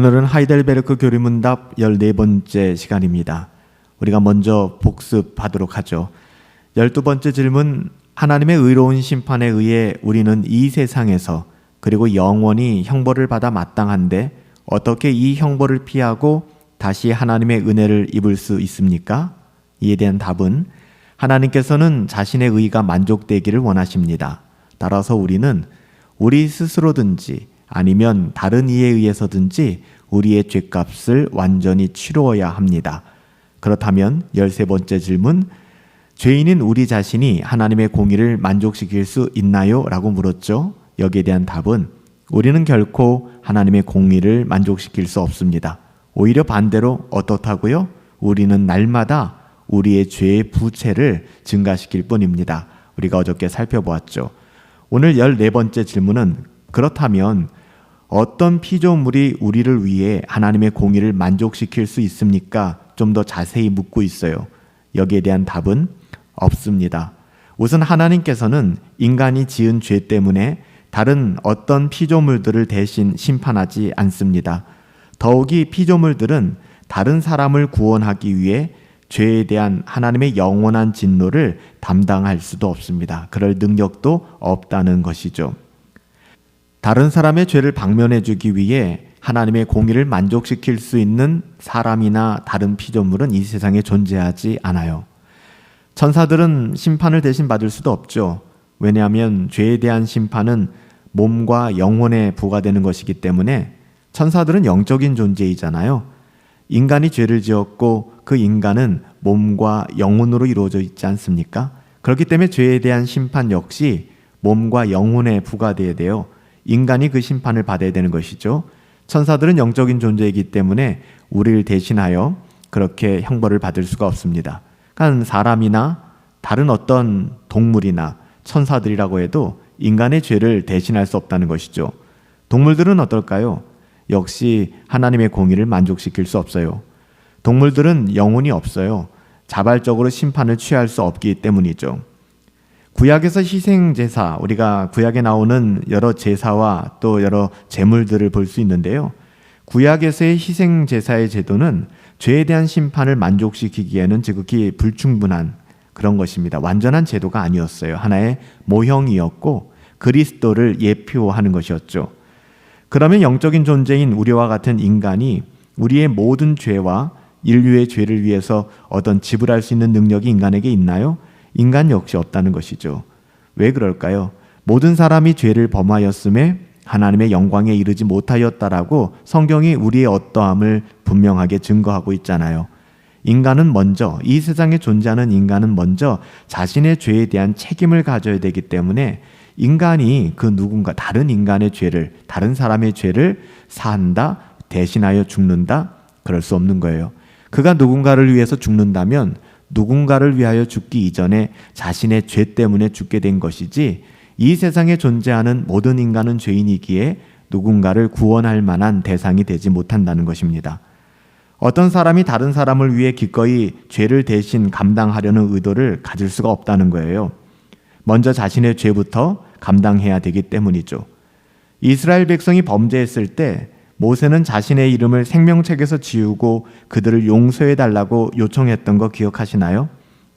오늘은 하이델베르크 교리문답 14번째 시간입니다. 우리가 먼저 복습하도록 하죠. 12번째 질문 하나님의 의로운 심판에 의해 우리는 이 세상에서 그리고 영원히 형벌을 받아 마땅한데 어떻게 이 형벌을 피하고 다시 하나님의 은혜를 입을 수 있습니까? 이에 대한 답은 하나님께서는 자신의 의가 만족되기를 원하십니다. 따라서 우리는 우리 스스로든지 아니면 다른 이에 의해서든지 우리의 죄값을 완전히 치루어야 합니다. 그렇다면 열세 번째 질문 죄인인 우리 자신이 하나님의 공의를 만족시킬 수 있나요? 라고 물었죠. 여기에 대한 답은 우리는 결코 하나님의 공의를 만족시킬 수 없습니다. 오히려 반대로 어떻다고요? 우리는 날마다 우리의 죄의 부채를 증가시킬 뿐입니다. 우리가 어저께 살펴보았죠. 오늘 14번째 질문은 그렇다면 어떤 피조물이 우리를 위해 하나님의 공의를 만족시킬 수 있습니까? 좀 더 자세히 묻고 있어요. 여기에 대한 답은 없습니다. 우선 하나님께서는 인간이 지은 죄 때문에 다른 어떤 피조물들을 대신 심판하지 않습니다. 더욱이 피조물들은 다른 사람을 구원하기 위해 죄에 대한 하나님의 영원한 진노를 담당할 수도 없습니다. 그럴 능력도 없다는 것이죠. 다른 사람의 죄를 방면해 주기 위해 하나님의 공의를 만족시킬 수 있는 사람이나 다른 피조물은 이 세상에 존재하지 않아요. 천사들은 심판을 대신 받을 수도 없죠. 왜냐하면 죄에 대한 심판은 몸과 영혼에 부과되는 것이기 때문에 천사들은 영적인 존재이잖아요. 인간이 죄를 지었고 그 인간은 몸과 영혼으로 이루어져 있지 않습니까? 그렇기 때문에 죄에 대한 심판 역시 몸과 영혼에 부과되어야 돼요. 인간이 그 심판을 받아야 되는 것이죠. 천사들은 영적인 존재이기 때문에 우리를 대신하여 그렇게 형벌을 받을 수가 없습니다. 그러니까 사람이나 다른 어떤 동물이나 천사들이라고 해도 인간의 죄를 대신할 수 없다는 것이죠. 동물들은 어떨까요? 역시 하나님의 공의를 만족시킬 수 없어요. 동물들은 영혼이 없어요. 자발적으로 심판을 취할 수 없기 때문이죠. 구약에서 희생 제사, 우리가 구약에 나오는 여러 제사와 또 여러 제물들을 볼 수 있는데요. 구약에서의 희생 제사의 제도는 죄에 대한 심판을 만족시키기에는 지극히 불충분한 그런 것입니다. 완전한 제도가 아니었어요. 하나의 모형이었고 그리스도를 예표하는 것이었죠. 그러면 영적인 존재인 우리와 같은 인간이 우리의 모든 죄와 인류의 죄를 위해서 어떤 지불할 수 있는 능력이 인간에게 있나요? 인간 역시 없다는 것이죠. 왜 그럴까요? 모든 사람이 죄를 범하였음에 하나님의 영광에 이르지 못하였다라고 성경이 우리의 어떠함을 분명하게 증거하고 있잖아요. 인간은 먼저 이 세상에 존재하는 인간은 먼저 자신의 죄에 대한 책임을 가져야 되기 때문에 인간이 그 누군가 다른 인간의 죄를 다른 사람의 죄를 사한다 대신하여 죽는다 그럴 수 없는 거예요. 그가 누군가를 위해서 죽는다면 누군가를 위하여 죽기 이전에 자신의 죄 때문에 죽게 된 것이지 이 세상에 존재하는 모든 인간은 죄인이기에 누군가를 구원할 만한 대상이 되지 못한다는 것입니다. 어떤 사람이 다른 사람을 위해 기꺼이 죄를 대신 감당하려는 의도를 가질 수가 없다는 거예요. 먼저 자신의 죄부터 감당해야 되기 때문이죠. 이스라엘 백성이 범죄했을 때 모세는 자신의 이름을 생명책에서 지우고 그들을 용서해 달라고 요청했던 거 기억하시나요?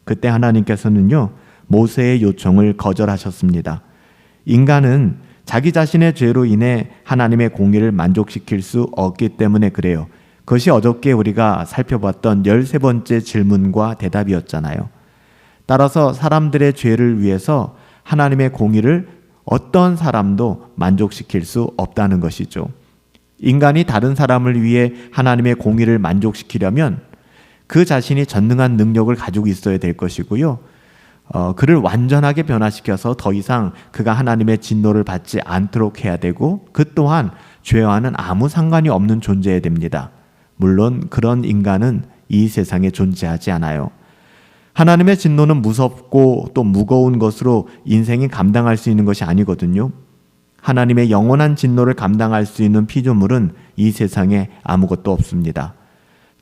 그때 하나님께서는요, 모세의 요청을 거절하셨습니다. 인간은 자기 자신의 죄로 인해 하나님의 공의를 만족시킬 수 없기 때문에 그래요. 그것이 어저께 우리가 살펴봤던 13번째 질문과 대답이었잖아요. 따라서 사람들의 죄를 위해서 하나님의 공의를 어떤 사람도 만족시킬 수 없다는 것이죠. 인간이 다른 사람을 위해 하나님의 공의를 만족시키려면 그 자신이 전능한 능력을 가지고 있어야 될 것이고요. 어, 그를 완전하게 변화시켜서 더 이상 그가 하나님의 진노를 받지 않도록 해야 되고 그 또한 죄와는 아무 상관이 없는 존재여야 됩니다. 물론 그런 인간은 이 세상에 존재하지 않아요. 하나님의 진노는 무섭고 또 무거운 것으로 인생이 감당할 수 있는 것이 아니거든요. 하나님의 영원한 진노를 감당할 수 있는 피조물은 이 세상에 아무것도 없습니다.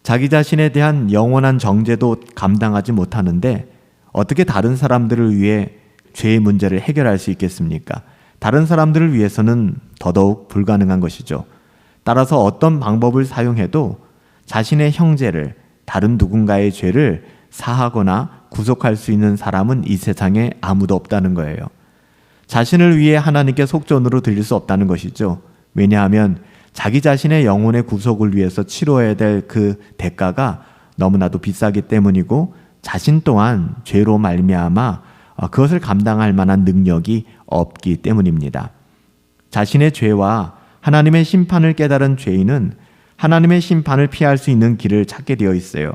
자기 자신에 대한 영원한 정죄도 감당하지 못하는데 어떻게 다른 사람들을 위해 죄의 문제를 해결할 수 있겠습니까? 다른 사람들을 위해서는 더더욱 불가능한 것이죠. 따라서 어떤 방법을 사용해도 자신의 형제를 다른 누군가의 죄를 사하거나 구속할 수 있는 사람은 이 세상에 아무도 없다는 거예요. 자신을 위해 하나님께 속전으로 드릴 수 없다는 것이죠. 왜냐하면 자기 자신의 영혼의 구속을 위해서 치러야 될 그 대가가 너무나도 비싸기 때문이고 자신 또한 죄로 말미암아 어, 그것을 감당할 만한 능력이 없기 때문입니다. 자신의 죄와 하나님의 심판을 깨달은 죄인은 하나님의 심판을 피할 수 있는 길을 찾게 되어 있어요.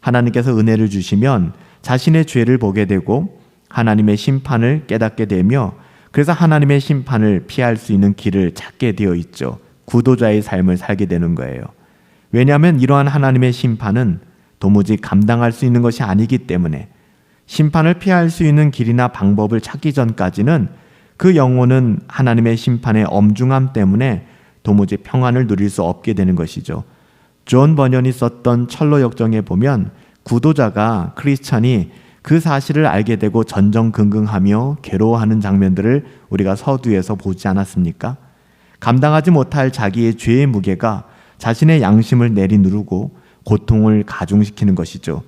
하나님께서 은혜를 주시면 자신의 죄를 보게 되고 하나님의 심판을 깨닫게 되며 그래서 하나님의 심판을 피할 수 있는 길을 찾게 되어 있죠. 구도자의 삶을 살게 되는 거예요. 왜냐하면 이러한 하나님의 심판은 도무지 감당할 수 있는 것이 아니기 때문에 심판을 피할 수 있는 길이나 방법을 찾기 전까지는 그 영혼은 하나님의 심판의 엄중함 때문에 도무지 평안을 누릴 수 없게 되는 것이죠. 존 버년이 썼던 철로 역정에 보면 구도자가 크리스찬이 그 사실을 알게 되고 전전긍긍하며 괴로워하는 장면들을 우리가 서두에서 보지 않았습니까? 감당하지 못할 자기의 죄의 무게가 자신의 양심을 내리누르고 고통을 가중시키는 것이죠.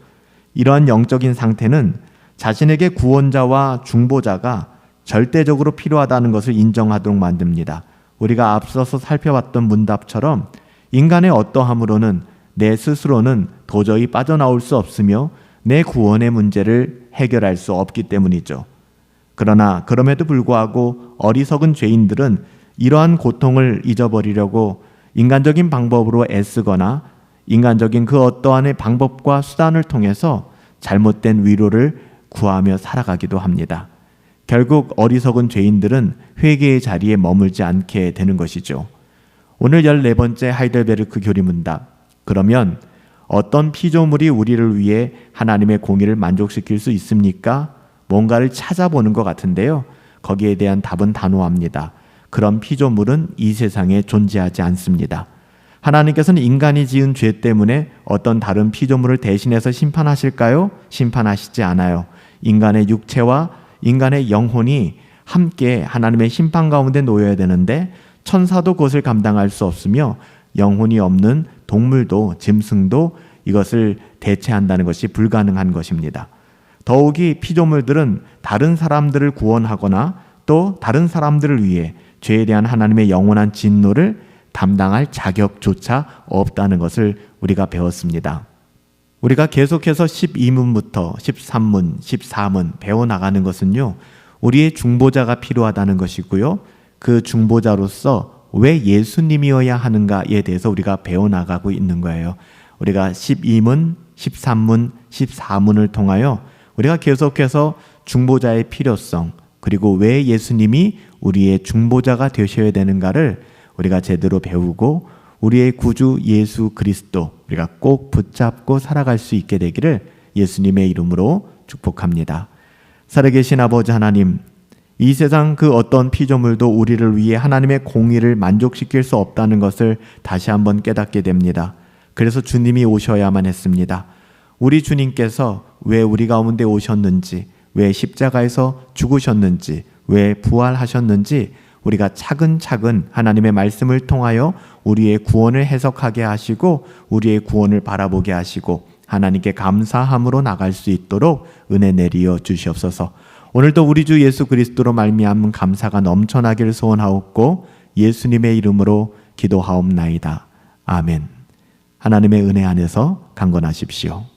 이러한 영적인 상태는 자신에게 구원자와 중보자가 절대적으로 필요하다는 것을 인정하도록 만듭니다. 우리가 앞서서 살펴봤던 문답처럼 인간의 어떠함으로는 내 스스로는 도저히 빠져나올 수 없으며 내 구원의 문제를 해결할 수 없기 때문이죠. 그러나 그럼에도 불구하고 어리석은 죄인들은 이러한 고통을 잊어버리려고 인간적인 방법으로 애쓰거나 인간적인 그 어떠한의 방법과 수단을 통해서 잘못된 위로를 구하며 살아가기도 합니다. 결국 어리석은 죄인들은 회개의 자리에 머물지 않게 되는 것이죠. 오늘 14번째 하이델베르크 교리문답. 그러면 어떤 피조물이 우리를 위해 하나님의 공의를 만족시킬 수 있습니까? 뭔가를 찾아보는 것 같은데요. 거기에 대한 답은 단호합니다. 그런 피조물은 이 세상에 존재하지 않습니다. 하나님께서는 인간이 지은 죄 때문에 어떤 다른 피조물을 대신해서 심판하실까요? 심판하시지 않아요. 인간의 육체와 인간의 영혼이 함께 하나님의 심판 가운데 놓여야 되는데 천사도 그것을 감당할 수 없으며 영혼이 없는 동물도 짐승도 이것을 대체한다는 것이 불가능한 것입니다. 더욱이 피조물들은 다른 사람들을 구원하거나 또 다른 사람들을 위해 죄에 대한 하나님의 영원한 진노를 담당할 자격조차 없다는 것을 우리가 배웠습니다. 우리가 계속해서 12문부터 13문, 14문 배워나가는 것은요, 우리의 중보자가 필요하다는 것이고요. 그 중보자로서 왜 예수님이어야 하는가에 대해서 우리가 배워나가고 있는 거예요. 우리가 12문, 13문, 14문을 통하여 우리가 계속해서 중보자의 필요성, 그리고 왜 예수님이 우리의 중보자가 되셔야 되는가를 우리가 제대로 배우고 우리의 구주 예수 그리스도 우리가 꼭 붙잡고 살아갈 수 있게 되기를 예수님의 이름으로 축복합니다. 살아계신 아버지 하나님, 이 세상 그 어떤 피조물도 우리를 위해 하나님의 공의를 만족시킬 수 없다는 것을 다시 한번 깨닫게 됩니다. 그래서 주님이 오셔야만 했습니다. 우리 주님께서 왜 우리 가운데 오셨는지, 왜 십자가에서 죽으셨는지, 왜 부활하셨는지 우리가 차근차근 하나님의 말씀을 통하여 우리의 구원을 해석하게 하시고 우리의 구원을 바라보게 하시고 하나님께 감사함으로 나갈 수 있도록 은혜 내리어 주시옵소서. 오늘도 우리 주 예수 그리스도로 말미암은 감사가 넘쳐나기를 소원하옵고 예수님의 이름으로 기도하옵나이다. 아멘. 하나님의 은혜 안에서 강건하십시오.